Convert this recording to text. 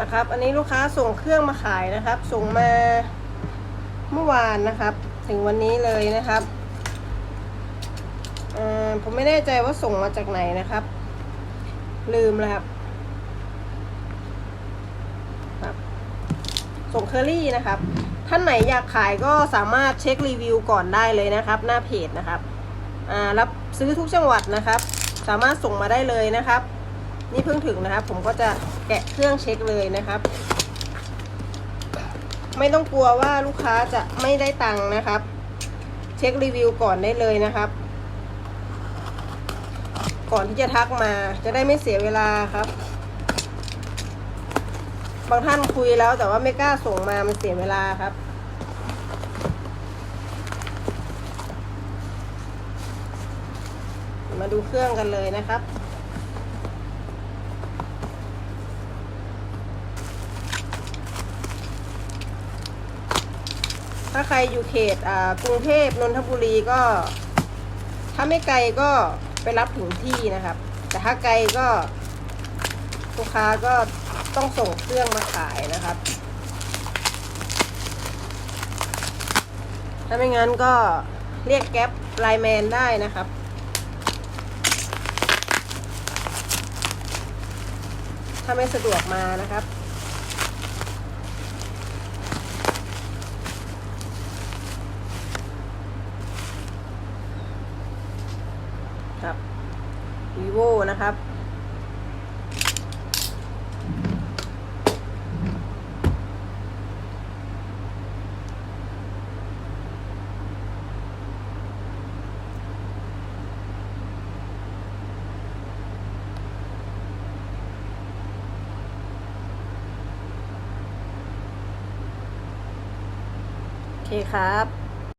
นะครับ อันนี้ลูกค้าส่งเครื่องมาขายนะครับ ส่งมาเมื่อวานนะครับ ถึงวันนี้เลยนะครับผมไม่แน่ใจว่าส่งมาจากไหนนะครับ ลืมแล้วครับส่งเคอรี่นะครับ ท่านไหนอยากขายก็สามารถเช็ครีวิวก่อนได้เลยนะครับ หน้าเพจนะครับรับซื้อทุกจังหวัดนะครับ สามารถส่งมาได้เลยนะครับ นี่เพิ่งถึงนะครับ ผมก็จะแกะเครื่องเช็คเลยนะครับ ไม่ต้องกลัวว่าลูกค้าจะไม่ได้ตังค์นะครับ เช็ครีวิวก่อนได้เลยนะครับ ก่อนที่จะทักมาจะได้ไม่เสียเวลาครับ บางท่านคุยแล้วแต่ว่าไม่กล้าส่งมามันเสียเวลาครับมาดูเครื่องกันเลยนะครับ ถ้าใครอยู่เขตกรุงเทพนนทบุรีก็ ถ้าไม่ไกลก็ไปรับถึงที่นะครับ แต่ถ้าไกลก็ลูกค้าก็ต้องส่งเครื่องมาขายนะครับ ถ้าไม่งั้นก็เรียกแก๊ปไลแมนได้นะครับถ้าไม่สะดวกมานะครับ ครับ vivo นะครับ โอเคครับ